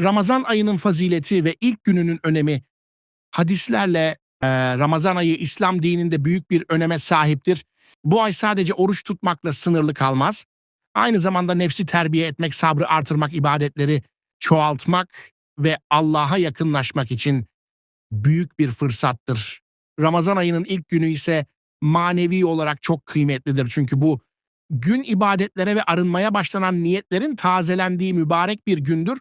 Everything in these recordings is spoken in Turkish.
Ramazan ayının fazileti ve ilk gününün önemi hadislerle e, Ramazan ayı İslam dininde büyük bir öneme sahiptir. Bu ay sadece oruç tutmakla sınırlı kalmaz. Aynı zamanda nefsi terbiye etmek, sabrı artırmak, ibadetleri çoğaltmak ve Allah'a yakınlaşmak için büyük bir fırsattır. Ramazan ayının ilk günü ise manevi olarak çok kıymetlidir. Çünkü bu gün ibadetlere ve arınmaya başlanan niyetlerin tazelendiği mübarek bir gündür.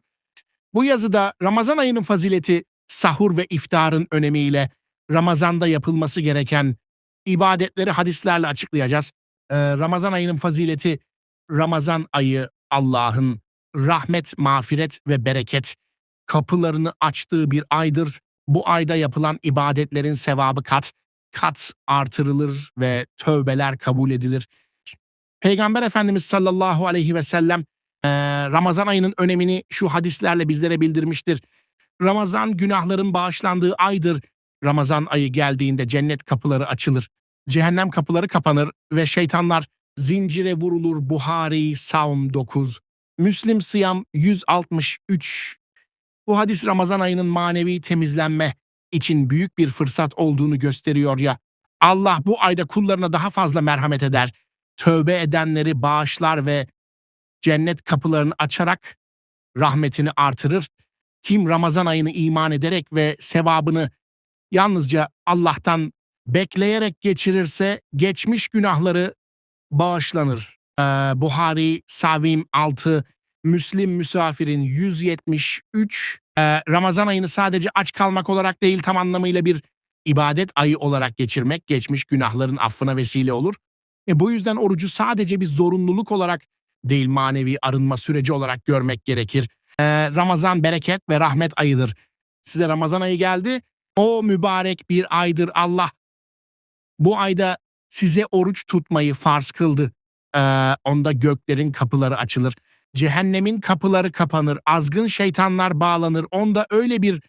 Bu yazıda Ramazan ayının fazileti, sahur ve iftarın önemiyle Ramazan'da yapılması gereken ibadetleri hadislerle açıklayacağız. Ee, Ramazan ayının fazileti, Ramazan ayı Allah'ın rahmet, mağfiret ve bereket kapılarını açtığı bir aydır. Bu ayda yapılan ibadetlerin sevabı kat, kat artırılır ve tövbeler kabul edilir. Peygamber Efendimiz sallallahu aleyhi ve sellem eee, Ramazan ayının önemini şu hadislerle bizlere bildirmiştir. Ramazan günahların bağışlandığı aydır. Ramazan ayı geldiğinde cennet kapıları açılır. Cehennem kapıları kapanır ve şeytanlar zincire vurulur. Buhari Savm 9. Müslim Sıyam 163. Bu hadis Ramazan ayının manevi temizlenme için büyük bir fırsat olduğunu gösteriyor ya. Allah bu ayda kullarına daha fazla merhamet eder. Tövbe edenleri bağışlar ve cennet kapılarını açarak rahmetini artırır. Kim Ramazan ayını iman ederek ve sevabını yalnızca Allah'tan bekleyerek geçirirse geçmiş günahları bağışlanır. Ee, Buhari, Savim 6, Müslim Müsafir'in 173. Ee, Ramazan ayını sadece aç kalmak olarak değil tam anlamıyla bir ibadet ayı olarak geçirmek geçmiş günahların affına vesile olur. E bu yüzden orucu sadece bir zorunluluk olarak değil manevi arınma süreci olarak görmek gerekir. Ee, Ramazan bereket ve rahmet ayıdır. Size Ramazan ayı geldi. O mübarek bir aydır Allah. Bu ayda size oruç tutmayı farz kıldı. Ee, onda göklerin kapıları açılır. Cehennemin kapıları kapanır. Azgın şeytanlar bağlanır. Onda öyle bir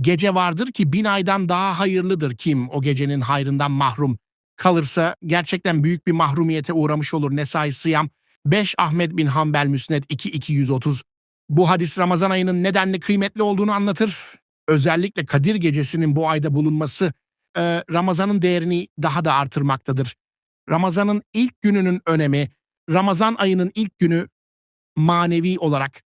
gece vardır ki bin aydan daha hayırlıdır kim o gecenin hayrından mahrum kalırsa gerçekten büyük bir mahrumiyete uğramış olur. Nesai Sıyam 5 Ahmet bin Hanbel Müsned 2230. Bu hadis Ramazan ayının nedenli kıymetli olduğunu anlatır. Özellikle Kadir gecesinin bu ayda bulunması e, Ramazan'ın değerini daha da artırmaktadır. Ramazan'ın ilk gününün önemi, Ramazan ayının ilk günü manevi olarak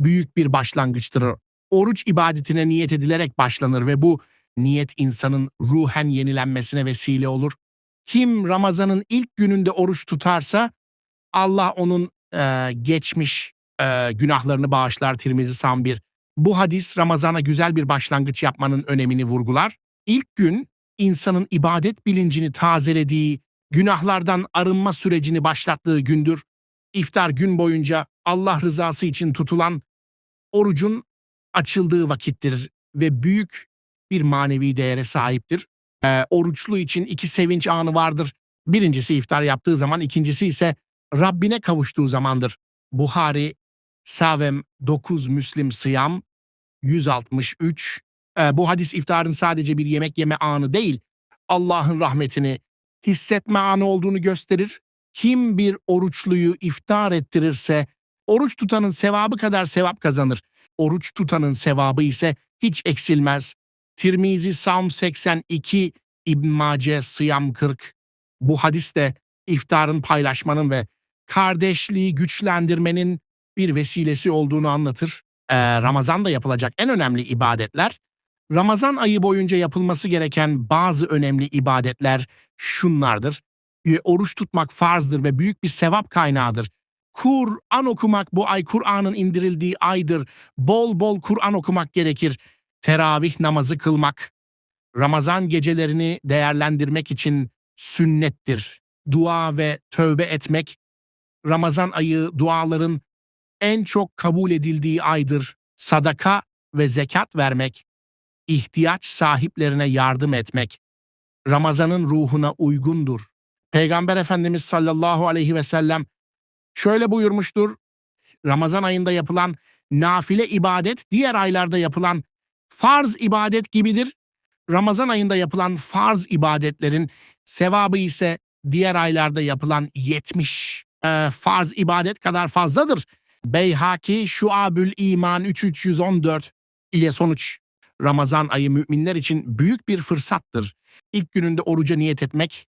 büyük bir başlangıçtır. Oruç ibadetine niyet edilerek başlanır ve bu niyet insanın ruhen yenilenmesine vesile olur. Kim Ramazan'ın ilk gününde oruç tutarsa Allah onun e, geçmiş e, günahlarını bağışlar Tirmizi Sam 1. Bu hadis Ramazan'a güzel bir başlangıç yapmanın önemini vurgular. İlk gün insanın ibadet bilincini tazelediği, günahlardan arınma sürecini başlattığı gündür. İftar gün boyunca Allah rızası için tutulan orucun açıldığı vakittir ve büyük bir manevi değere sahiptir. Ee, oruçlu için iki sevinç anı vardır. Birincisi iftar yaptığı zaman, ikincisi ise Rabbine kavuştuğu zamandır. Buhari, Savem 9 Müslim Sıyam 163. Ee, bu hadis iftarın sadece bir yemek yeme anı değil, Allah'ın rahmetini hissetme anı olduğunu gösterir. Kim bir oruçluyu iftar ettirirse, oruç tutanın sevabı kadar sevap kazanır. Oruç tutanın sevabı ise hiç eksilmez. Tirmizi Savm 82, İbn Mace Sıyam 40. Bu hadis de iftarın paylaşmanın ve kardeşliği güçlendirmenin bir vesilesi olduğunu anlatır. Ee, Ramazan'da yapılacak en önemli ibadetler, Ramazan ayı boyunca yapılması gereken bazı önemli ibadetler şunlardır. Ee, Oruç tutmak farzdır ve büyük bir sevap kaynağıdır. Kur'an okumak bu ay Kur'an'ın indirildiği aydır. Bol bol Kur'an okumak gerekir. Teravih namazı kılmak, Ramazan gecelerini değerlendirmek için sünnettir. Dua ve tövbe etmek, Ramazan ayı duaların en çok kabul edildiği aydır. Sadaka ve zekat vermek, ihtiyaç sahiplerine yardım etmek, Ramazan'ın ruhuna uygundur. Peygamber Efendimiz sallallahu aleyhi ve sellem şöyle buyurmuştur. Ramazan ayında yapılan nafile ibadet diğer aylarda yapılan farz ibadet gibidir. Ramazan ayında yapılan farz ibadetlerin sevabı ise diğer aylarda yapılan 70 e, farz ibadet kadar fazladır. Beyhaki Şuabül İman 3314 ile sonuç. Ramazan ayı müminler için büyük bir fırsattır. İlk gününde oruca niyet etmek,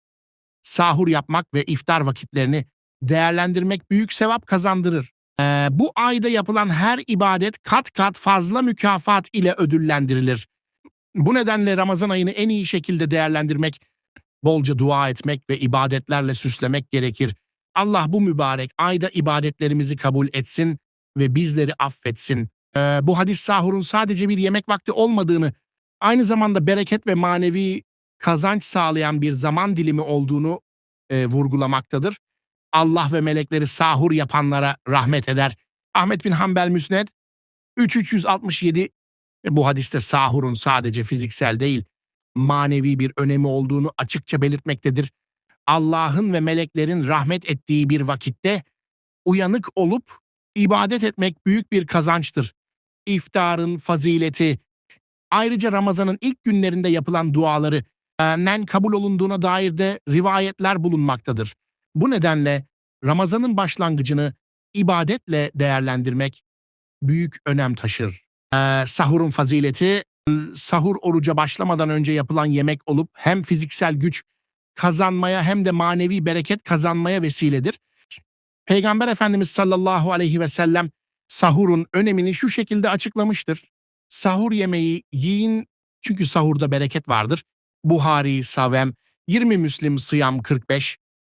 sahur yapmak ve iftar vakitlerini değerlendirmek büyük sevap kazandırır. Ee, bu ayda yapılan her ibadet kat kat fazla mükafat ile ödüllendirilir. Bu nedenle Ramazan ayını en iyi şekilde değerlendirmek, bolca dua etmek ve ibadetlerle süslemek gerekir. Allah bu mübarek ayda ibadetlerimizi kabul etsin ve bizleri affetsin. Ee, bu hadis sahurun sadece bir yemek vakti olmadığını, aynı zamanda bereket ve manevi kazanç sağlayan bir zaman dilimi olduğunu e, vurgulamaktadır. Allah ve melekleri sahur yapanlara rahmet eder. Ahmet bin Hanbel Müsned 3367 ve bu hadiste sahurun sadece fiziksel değil, manevi bir önemi olduğunu açıkça belirtmektedir. Allah'ın ve meleklerin rahmet ettiği bir vakitte uyanık olup ibadet etmek büyük bir kazançtır. İftarın fazileti, ayrıca Ramazan'ın ilk günlerinde yapılan duaları nen kabul olunduğuna dair de rivayetler bulunmaktadır. Bu nedenle Ramazan'ın başlangıcını ibadetle değerlendirmek büyük önem taşır. Ee, sahurun fazileti, sahur oruca başlamadan önce yapılan yemek olup hem fiziksel güç kazanmaya hem de manevi bereket kazanmaya vesiledir. Peygamber Efendimiz sallallahu aleyhi ve sellem sahurun önemini şu şekilde açıklamıştır. Sahur yemeği yiyin çünkü sahurda bereket vardır. Buhari, Savem, 20 Müslim, Sıyam 45,